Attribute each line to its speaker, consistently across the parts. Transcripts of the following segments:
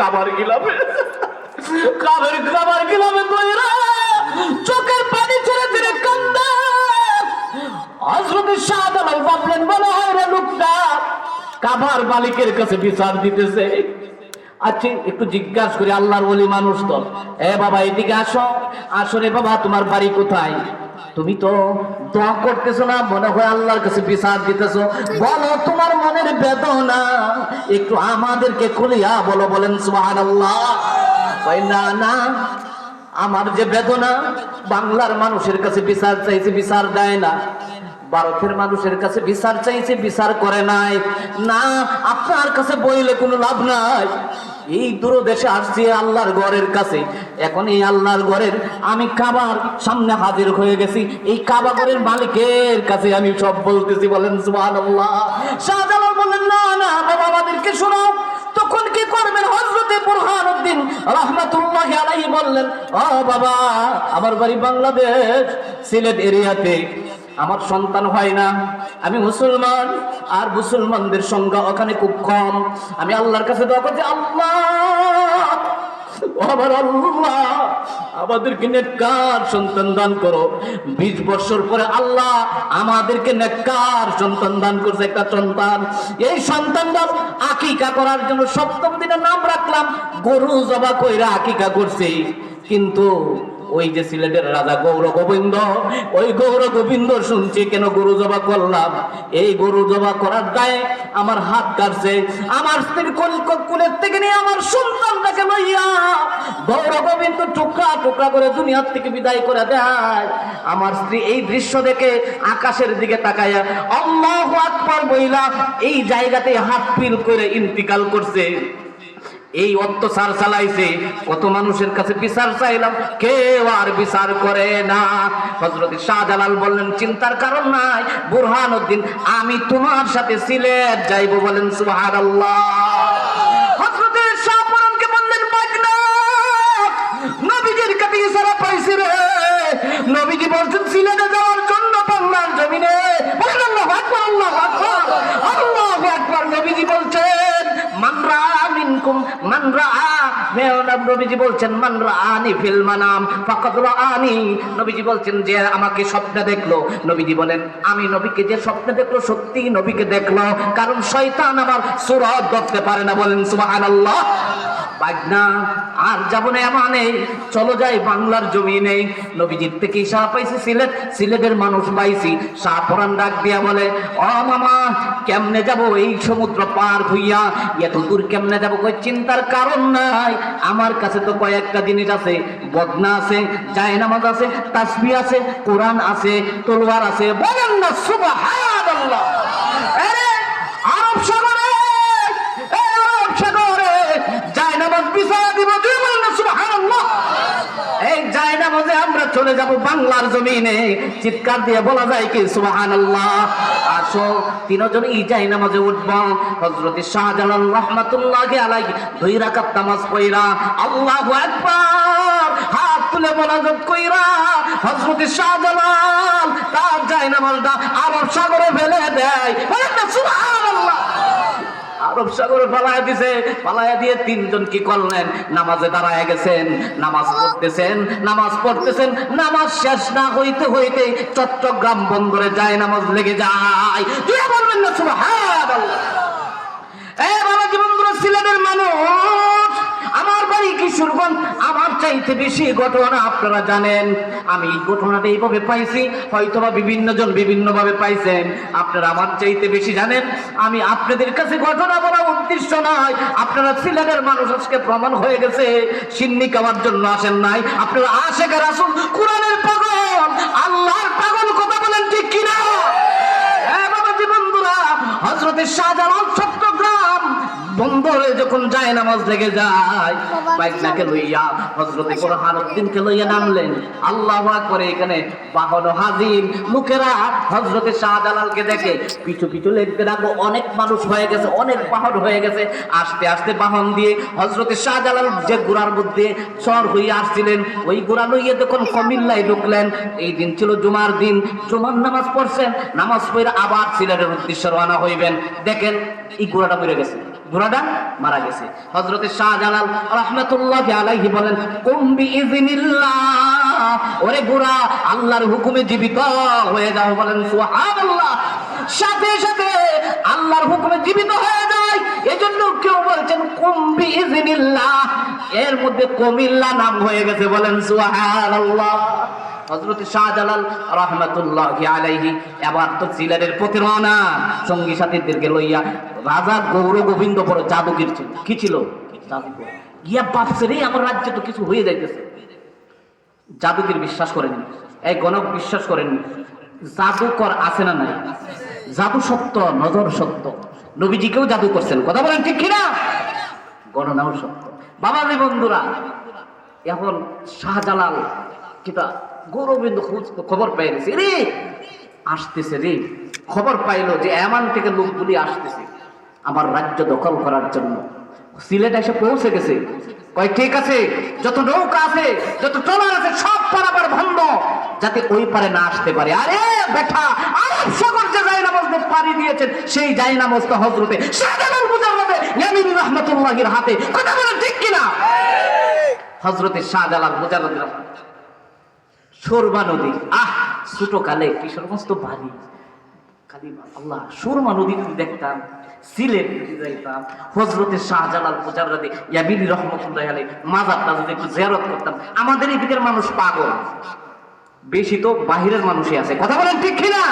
Speaker 1: কাবার চোখের পানি কান্দে। হয় রে লোকটা কাবার মালিকের কাছে বিচার দিতেছে। আচ্ছা একটু জিজ্ঞাসা করি, আল্লাহর ওলি মানুষ তো। এ বাবা, এদিকে আসো। আসো রে বাবা, তোমার বাড়ি কোথায়? তুমি তো দোয়া করতেছো না, মনে হয় আল্লাহর কাছে বিচার দিতেছো। বলো, তোমার মনের বেদনা একটু আমাদেরকে খুলিয়া বলো, বলেন সুবহানাল্লাহ। ওই না না, আমার যে বেদনা, বাংলার মানুষের কাছে বিচার চাইছে, বিচার দেয় না। ভারতের মানুষের কাছে বিচার চাইছে, বিচার করে নাই। না, আপনার কাছে বইলে কোনো লাভ নাই। এই দূর দেশে আসছি আল্লাহর ঘরের কাছে। এখন এই আল্লাহর ঘরের আমি কাবার সামনে হাজির হয়ে গেছি। এই কাবা ঘরের মালিকের কাছে আমি সব বলতেছি, বলেন, সুবহানাল্লাহ। শাহজালাল বললেন, না না, বাবা, আমাদেরকে শোনাও। তখন কি করবেন? হজরতে বুরহানুদ্দিন রহমাতুল্লাহ আলাইহি বললেন ও বাবা, আমার বাড়ি বাংলাদেশ, সিলেট এরিয়াতে আমার সন্তান হয় না। আমি মুসলমান, আর মুসলমানদের সংখ্যা ওখানে খুব কম। আমি আল্লাহর কাছে দোয়া করছি, আল্লাহ আল্লাহ, আমাদেরকে নেককার সন্তান দান করো। বিশ বছর পরে আল্লাহ আমাদেরকে নেককার সন্তান দান করছে একটা সন্তান। এই সন্তানটা আকিকা করার জন্য সপ্তম দিনের নাম রাখলাম, গরু জবা কইরা আকিকা করছে। কিন্তু ওই যে সিলেটের রাজা গৌর গোবিন্দ, ওই গৌর গোবিন্দ শুনছি, কেন গরু জবা করলাম? এই গরু জবা করার দায়ে আমার হাত কাটছে। আমার স্ত্রীর কল- কুলের থেকে নিয়ে আমার সন্তানটাকে লইয়া গৌর গোবিন্দ টুকরা টুকরা করে দুনিয়ার থেকে বিদায় করে দেয়। আমার স্ত্রী এই দৃশ্য দেখে আকাশের দিকে তাকায়া আল্লাহ আকবার বইলা এই জায়গাতে হাত পিল করে ইন্তিকাল করছে। এই অত্যাচার চালাইছে, কত মানুষের কাছে বিচার চাইলাম, কেউ আর বিচার করে না। হজরত শাহজালাল বললেন, চিন্তার কারণ নাই বুরহান উদ্দিন আমি তোমার সাথে সিলেট যাইব। বলেন সুহার আল্লাহ মান মেয়নাব নবীজি বলছেন, মান রাআনি ফিল মানাম, ফাকাদ রাআনি। নবীজি বলছেন, যে আমাকে স্বপ্নে দেখল। নবীজি বলেন, আমি নবীকে যে স্বপ্নে দেখল সত্যি নবীকে দেখল। কারণ শয়তান আমার সুরত ধরতে পারে না। বলেন, সুবহানাল্লাহ। বাজনা আর যাব না মানে চলো যাই বাংলার জমিনে। নবীজির থেকে শাহ পাইছি, সিলেট, সিলেটের মানুষ পাইছি। শাহ পরান ডাক দিয়া বলে, ও মামা, কেমনে যাব এই সমুদ্র পার হইয়া? এত দূর কেমনে যাব? কই চিন্তার কারণ নাই। আমার কাছে তো কয়েকটা জিনিস আছে, বদনা আছে, জায়নামাজ আছে, তাসবি আছে, কোরআন আছে, তলোয়ার আছে, বলেন না সুবাহ আরে, আরব সাগরে আরব দিব দুই বলেন না সুবাহ এই চলে যাব বাংলার জমিনে। চিৎকার দিয়ে বলা যায় কি, সুবহানাল্লাহ। আসো তিনজন এই জায়নামাজে উঠব। হযরত শাহজালাল রাহমাতুল্লাহি আলাইহি দুই রাকাত নামাজ পড়া আল্লাহু আকবার, হাত তুলে মোনাজাত কইরা, হযরত শাহজালাল তার জায়নামাজটা আরব সাগরে ফেলে দেয়। বলেন না, সুবহানাল্লাহ। আরব সাগরে পালায়া দিছে। ফালায়া দিয়ে তিনজন কি করলেন? নামাজে দাঁড়ায় গেছেন, নামাজ পড়তেছেন নামাজ পড়তেছেন, নামাজ শেষ না হইতে হইতে চট্টগ্রাম বন্দরে যায়, নামাজ লেগে যায়। বলবেন না শুভ এ বাবা বন্ধুরা, সিলেটের মানুষ বাড়ি কিশোরগঞ্জ আমার চাইতে বেশি ঘটনা আপনারা জানেন। আমি এই ঘটনাটা এইভাবে পাইছি, হয়তোবা বিভিন্ন জন বিভিন্ন ভাবে পাইছেন আপনারা আমার চাইতে বেশি জানেন। আমি আপনাদের কাছে ঘটনা বলা উদ্দেশ্য নয় আপনারা সিলেটের মানুষ, আজকে প্রমাণ হয়ে গেছে। সিন্নি খাওয়ার জন্য আসেন নাই। আপনারা আশেখার আসুন কোরআনের পাগল। আল্লাহর পাগল কথা বলেন ঠিক কিনা? হ্যাঁ বাবাজি বন্ধুরা হজরতের শাহজালাল বন্দরে যখন যায় নামাজ লেগে যায় বাইকনাকে লইয়া হজরতে বুরহানুদ্দিনকে লইয়া নামলেন। আল্লাহ করে এখানে বাহন হাজির। লোকেরা হজরতে শাহজালালকে দেখে পিছু পিছু লেগতে রাখো অনেক মানুষ হয়ে গেছে অনেক বাহন হয়ে গেছে। আস্তে আস্তে বাহন দিয়ে হজরতে শাহজালাল যে গোড়ার মধ্যে চর হয়ে আসছিলেন ওই গোড়া লইয়া যখন কমিল্লায় ঢুকলেন এই দিন ছিল জুমার দিন। জুমার নামাজ পড়ছেন নামাজ পড়ে আবার সিলেটের উদ্দেশ্যে রওনা হইবেন। দেখেন এই গোড়াটা বেড়ে গেছে। ঘোড়াটা মারা গেছে। হজরতে শাহজালাল রহমতুল্লাহ আলাইহি বলেন কুম্বি ইজনিল্লাহ ওরে ঘোড়া আল্লাহর হুকুমে জীবিত হয়ে যাও বলেন, সুবহানাল্লাহ। সাথে সাথে আল্লাহর হুকুমে জীবিত হয়ে যায়। এজন্য কেউ বলছেন কুম্বি ইজনিল্লাহ এর মধ্যে কমিল্লা নাম হয়ে গেছে বলেন, সুবহানাল্লাহ। হযরত শাহজালাল রাহমাতুল্লাহ আলাইহি এবার তো সিলেটের প্রতি রওনা। সঙ্গী সাথীদেরকে লইয়া রাজা গৌর গোবিন্দ বড় জাদুগির ছিল। কি ছিল? ইয়া ভাবছে রে, আমার রাজ্যে তো কিছু হয়ে যাইতেছে। জাদুগির বিশ্বাস করেননি। এই গণক বিশ্বাস করেননি। জাদুকর আছে না নাই? জাদু সত্য, নজর সত্য। নবীজিকেও জাদু করছেন। কথা বলেন ঠিক কিনা? গণনাও সত্য। বাবা রে বন্ধুরা, এখন শাহজালাল, কিতা? গৌরবিন্দু খবর পেয়ে গেছে রে, আসতেছে রে। খবর পাইলো যে এমন থেকে লোকগুলি আসতেছে আমার রাজ্য দখল করার জন্য। সিলেট এসে পৌঁছে গেছে। কয়, ঠিক আছে, যত নৌকা আছে, যত ট্রলার আছে, সব পারাবার ভন্ড যাতে ওই পারে না আসতে পারে। আরে, বেটা, আরব সাগর যে যাই নামাজদের পাড়ি দিয়েছেন, সেই যাই নামাজটা হজরতে শাহজালাল মুজাররদে ইয়ামিন রহমাতুল্লাহির হাতে। কথা বলেন ঠিক কিনা? হজরতে শাহজালাল মুজাররদ সুরমা নদী। আহ, ছোট কালে কিশোরগঞ্জ তো বাড়ি খালি আল্লাহ, সুরমা নদী যদি দেখতাম, সিলেট যদি যাইতাম হজরতের শাহজালাল মুজাররদে ইয়াবিনী রহমতুল্লাহ আলাই মাজারটা যদি একটু জিয়ারত করতাম, আমাদের এই দিকের মানুষ পাগল। বেশি তো বাহিরের মানুষই আছে। কথা বলেন ঠিক কিনা?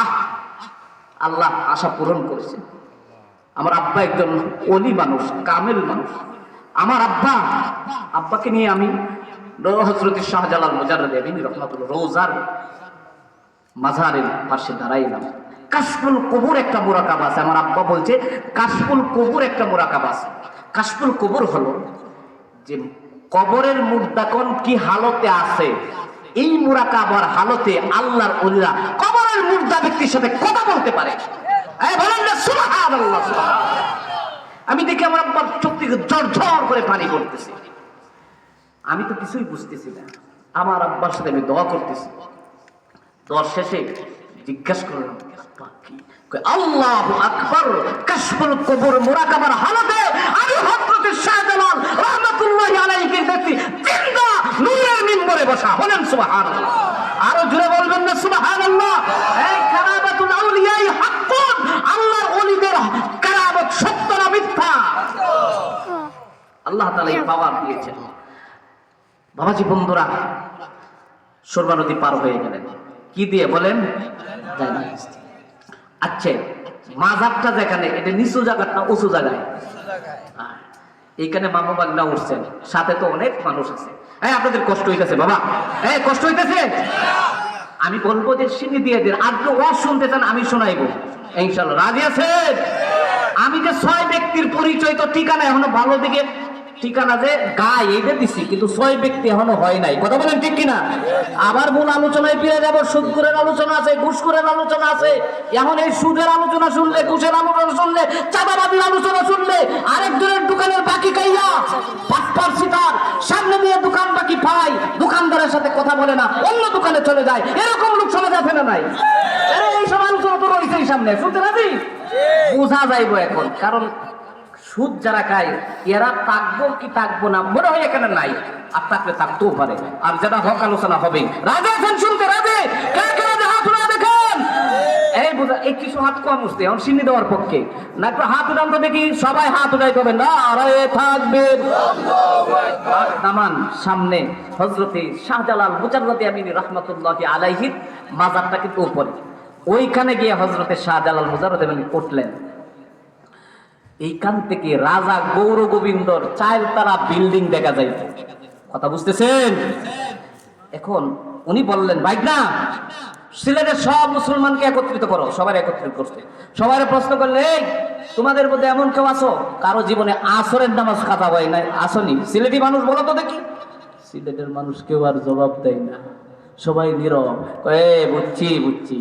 Speaker 1: আহ, আল্লাহ আশা পূরণ করেছে। আমার আব্বা একজন অলি মানুষ, কামেল মানুষ। আমার আব্বা, আব্বাকে নিয়ে আমি হজরত শাহজালাল মুজাররদ আমিন রহমাতুল্লাহ রোজার পাশে দাঁড়াইলাম। কাশফুল কবুর একটা আছে। আমার আব্বা বলছে, কাশফুল কবুর একটা আছে। কাশফুল কবুর হলো যে কবরের মুদ্দাকন কি হালতে আছে? এই মুরাকাবার হালতে আল্লাহর উল্লাহ কবরের মুর্দা ব্যক্তির সাথে কথা বলতে পারে। আমি দেখি আমার আব্বার চোখ থেকে ঝর করে পানি পড়তেছে। আমি তো কিছুই বুঝতেছি না। আমার আব্বার সাথে আমি দোয়া করতেছি। দোয়ার শেষে জিজ্ঞাসা করলাম আল্লাহু আকবার বসা। বলেন বলবেন না মিথ্যা? আল্লাহ এই পাওয়ার দিয়েছেন। বাবাজি, বন্ধুরা সুরমা নদী পার হয়ে গেলেন। কি দিয়ে বলেন? আচ্ছা মাজারটা যেখানে, এটা নিচু জায়গাটা উঁচু জায়গায়? আর এইখানে মামা বাগনা উঠছেন। সাথে তো অনেক মানুষ আছে। হ্যাঁ আপনাদের কষ্ট হইতেছে, বাবা। এই, কষ্ট হইতেছে? আমি বলব যে সিনি দিয়ে দিন। কেউ ওয়াজ শুনতে চান, আমি শোনাইবো। ইনশাল্লাহ রাজি আছেন? আমি যে ছয় ব্যক্তির পরিচয় তো ঠিকানা এখনও ভালো দিকে ঠিকানা যে গায়ে এইটা দিছি, কিন্তু ছয় ব্যক্তি এখনও হয় নাই। কথা বলেন ঠিক কিনা? আবার মূল আলোচনায় ফিরে যাব সুদকুরের আলোচনা আছে ঘুষকুরের আলোচনা আছে। এখন এই সুদের আলোচনা শুনলে, ঘুষের আলোচনা শুনলে চাঁদাবাদির আলোচনা শুনলে আরেকজনের দোকানের বাকি খাইয়া পাঁচপার সিতার, সামনে দিয়ে দোকান বাকি পাই দোকানদারের সাথে কথা বলে না, অন্য দোকানে চলে যায়। এরকম লোক সমাজ আছে না নাই? এই সব আলোচনা তো রয়েছেই সামনে, শুনতে রাজি? বোঝা যাইব এখন, কারণ সুদ যারা খায়, এরা থাকব কি থাকব না, মনে হয় এখানে নাই। আর থাকলে থাকতেও পারে। আর যারা হক আলোচনা হবে। রাজা আছেন, শুনতে রাজে? এই কিছু হাত এখন দেওয়ার পক্ষে। না হাত দেখি সবাই হাত করবেন না থাকবে। নামান সামনে হজরতে শাহজালাল মাজারটা ওইখানে গিয়ে হজরতে শাহজালাল আমিন উঠলেন। এইখান থেকে রাজা গৌর গোবিন্দর চাইল তারা বিল্ডিং দেখা যাইত কথা বুঝতেছেন? এখন উনি বললেন ভাই না সিলেটের সব মুসলমানকে একত্রিত করো, সবাই একত্রিত করতে সবাই প্রশ্ন করলে তোমাদের মধ্যে এমন কেউ আছো? কারও জীবনে আসরের নামাজ খাতা হয় না আসনি। সিলেটি মানুষ বলো তো দেখি। সিলেটের মানুষ কেউ আর জবাব দেয় না। সবাই নীরব। কয়ে বুঝছি বুঝছি।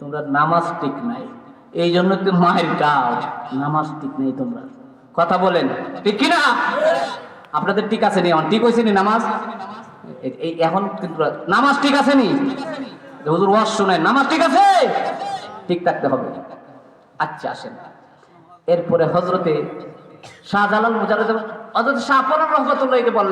Speaker 1: তোমরা নামাজ ঠিক নাই। এই জন্য তো মায়ের কাজ, নামাজ ঠিক নেই তোমরা। কথা বলেন, ঠিক কিনা? আপনাদের ঠিক আছে নি? এখন ঠিক হয়েছে নি নামাজ? এই এখন কিন্তু নামাজ ঠিক আছে নি? হুজুর ওয়াজ শোনেন, নামাজ ঠিক আছে? ঠিক থাকতে হবে। আচ্ছা আসেন। এরপরে হজরতে শাহজালাল মুজারদ হজরত শাহপরান রহমতুল্লাহকে বললেন